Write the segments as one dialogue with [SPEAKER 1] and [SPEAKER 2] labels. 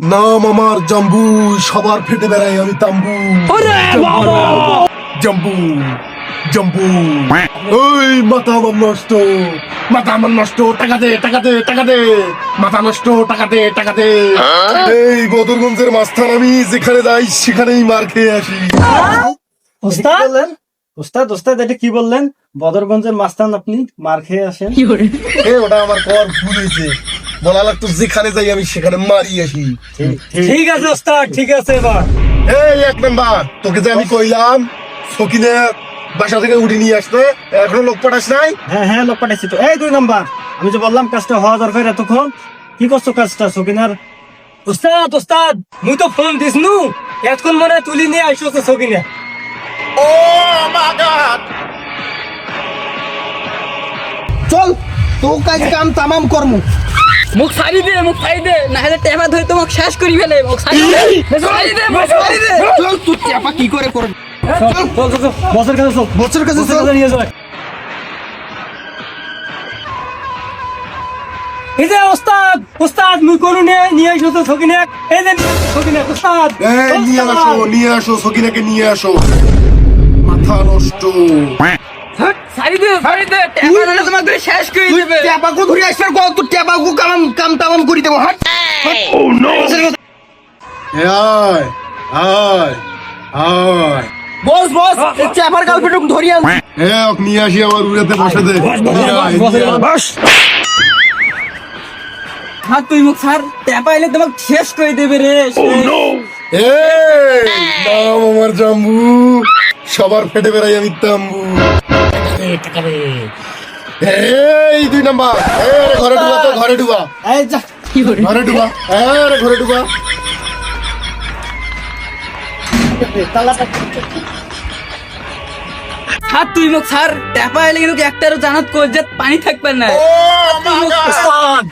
[SPEAKER 1] নাম আমার জাম্বু সবার ফেটে বেড়াই আমি তাম্বু। জাম্বু জাম্বু। ওই মাথা আমার নষ্ট মাথা আমার নষ্ট টাকা দে টাকা দে টাকা দে। মাথা নষ্ট টাকা দে টাকা দে। এই বদরগঞ্জের মাস্তান আমি যেখানে যাই সেখানেই মার খেয়ে আসি।
[SPEAKER 2] ওস্তাদ? ওস্তাদ ওস্তাদ এটা কি বললেন? বদরগঞ্জের মাস্তান আপনি মার খেয়ে আসেন।
[SPEAKER 1] ওটা আমার কর ভুল হয়েছে। বলা লাগতো যেখানে যাই আমি সেখানে মারি আসি।
[SPEAKER 2] ঠিক আছে ওস্তাদ ঠিক আছে এবার।
[SPEAKER 1] এই এক নাম্বার তোকে যে আমি কইলাম সকিনে বাসা থেকে উঠে নিয়ে আসতে এখনও লোক পাঠাস নাই?
[SPEAKER 2] হ্যাঁ হ্যাঁ লোক পাঠাইছি তো। এই দুই নাম্বার আমি যে বললাম কাজটা হওয়া দরকার এতক্ষণ কি করছ কাজটা সকিনার? ওস্তাদ ওস্তাদ মুই তো ফোন দিস নু এতক্ষণ মনে তুলি নিয়ে আইসো তো সকিনে।
[SPEAKER 1] ও মা গড
[SPEAKER 3] চল তো কাজ কাম তামাম কর্ম।
[SPEAKER 4] মুখ সারি দে মুখ সারি দে। না হলে টেপা ধরে তোমাকে শেষ করি ফেলে। মুখ সারি দে সারি দে মুখ সারি দে।
[SPEAKER 3] চল তুই চাপা কি করে
[SPEAKER 2] বছর কাছে চল।
[SPEAKER 3] বছর কাছে চল।
[SPEAKER 2] কাছে নিয়ে যাবে এই যে ওস্তাদ ওস্তাদ মুই করু নিয়ে নিয়ে আইসো তো সকিনে। এই যে সকিনে ওস্তাদ।
[SPEAKER 1] এই নিয়ে আসো নিয়ে আসো সকিনাকে নিয়ে আসো। মাথা নষ্ট।
[SPEAKER 4] সারি দে সারি দে টেপা ধরে ধরে শেষ করে
[SPEAKER 3] তুই
[SPEAKER 4] দেবে।
[SPEAKER 3] চাপাকু ধরে আসবার কল তুই চাপাকু কাম কাম তামাম করি দেবো হাট।
[SPEAKER 1] এ আয় আয় আয়।
[SPEAKER 3] বস বস চাপার গার্লফ্রেন্ড ধরি আন
[SPEAKER 1] এ ওকে নিয়ে আসি আমার উড়াতে বসে দে।
[SPEAKER 2] বস
[SPEAKER 4] হ্যাঁ তুই মুখ সার টেপা এলে তোমাকে শেষ করে দেবে রে
[SPEAKER 1] নাম আমার জাম্বু। সবার ফেটে বেড়াই আমি তাম্বু। এই দুই নাম্বার। এ ঘরে ডুবা তো ঘরে ডুবা
[SPEAKER 2] এই যা।
[SPEAKER 1] ঘরে ডুবা এ ঘরে ডুবা
[SPEAKER 4] হ্যাঁ তুই মুখ সার টেপা এলে কিন্তু একটারও জানাত কই যে পানি থাকবে না।
[SPEAKER 2] ওস্তাদ।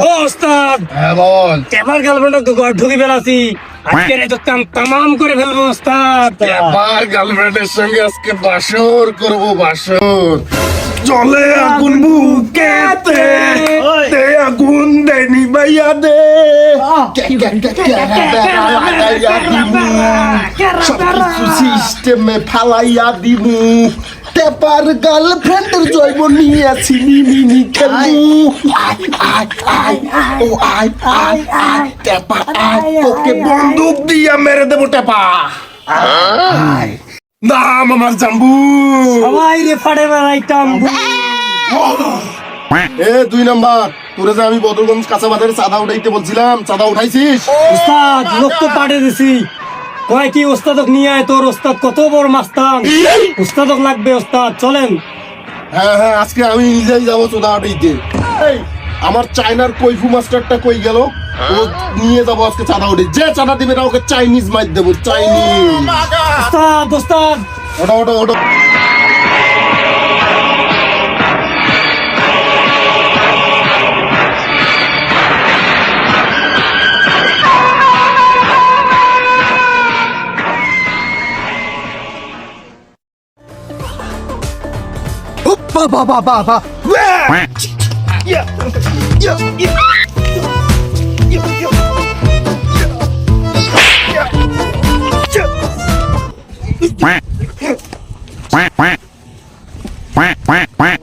[SPEAKER 2] ও ওস্তাদ।
[SPEAKER 1] হ্যাঁ বল।
[SPEAKER 2] এবার গার্লফ্রেন্ড তো ঘর বেড়াছি আজকে তো তামাম করে ফেলব ওস্তাদ
[SPEAKER 1] আমার গার্লফ্রেন্ডের সঙ্গে আজকে বাসর করব বাসর জলে আগুন বুকেতে তে আগুন দে সিস্টেমে ফালাইয়া দিমু টেপার গার্লফ্রেন্ডের জৈব নিয়ে আছি মিনি খেলু আয় আয় আয় ও আয় আয় আয় টেপা আয় তোকে বন্দুক দিয়া মেরে দেবো টেপা আয়। নাম আমার জাম্বু।
[SPEAKER 2] সবাই রে ফাড়ে বেড়াইতাম
[SPEAKER 1] এ দুই নাম্বার তোরে যে আমি বদরগঞ্জ কাঁচা বাজারে চাঁদা উঠাইতে বলছিলাম চাঁদা উঠাইছিস?
[SPEAKER 2] ওস্তাদ লোক তো পাঠিয়ে দিছি। কয় কি ওস্তাদক নিয়ে আয় তোর ওস্তাদ কত বড় মাস্তান। ওস্তাদক লাগবে ওস্তাদ চলেন।
[SPEAKER 1] হ্যাঁ হ্যাঁ আজকে আমি নিজেই যাব চোদা আটাইতে এই, আমার চায়নার কৈফু মাস্টারটা কই গেল? ও নিয়ে যাব আজকে চাঁদা উঠে যে চাঁদা দিবে না ওকে চাইনিজ মাইর দেবো চাইনিজ।
[SPEAKER 2] ওস্তাদ ওস্তাদ।
[SPEAKER 1] ওটা ওটা ওটা
[SPEAKER 5] quack quack quack quack quack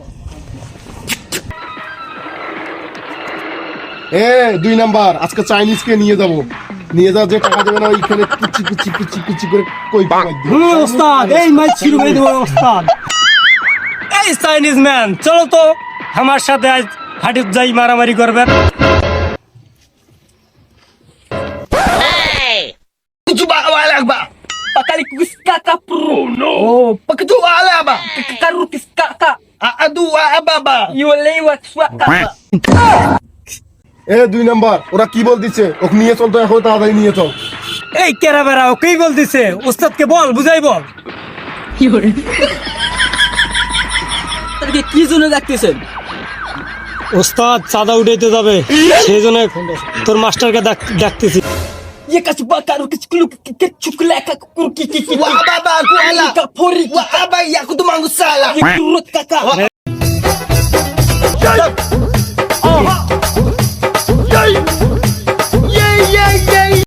[SPEAKER 1] এ দুই নাম্বার আজকে চাইনিজকে নিয়ে যাব। নিয়ে যা যে টাকা দেবে না ওইখানে কুচি কুচি কুচি কুচি করে কই
[SPEAKER 2] ওস্তাদ এই করে দেবো ওস্তাদ। চাইনিজ ম্যান চলো তো আমার সাথে আজ হাটিত যাই মারামারি করবেন
[SPEAKER 4] kiska ka pro
[SPEAKER 3] oh ala ba
[SPEAKER 4] kiska ka iwalay
[SPEAKER 1] এ দুই নাম্বার ওরা কি বলতিছে? ওকে নিয়ে চল তো এখন তাড়াতাড়ি নিয়ে চল।
[SPEAKER 2] এই কেরা বেড়া ও কি ওস্তাদকে বল বুঝাই বল?
[SPEAKER 4] ডাক্তারকে কি জন্য দেখতেছেন
[SPEAKER 2] ওস্তাদ চাঁদা উঠাইতে যাবে। সেই জন্য তোর মাস্টারকে দেখতেছি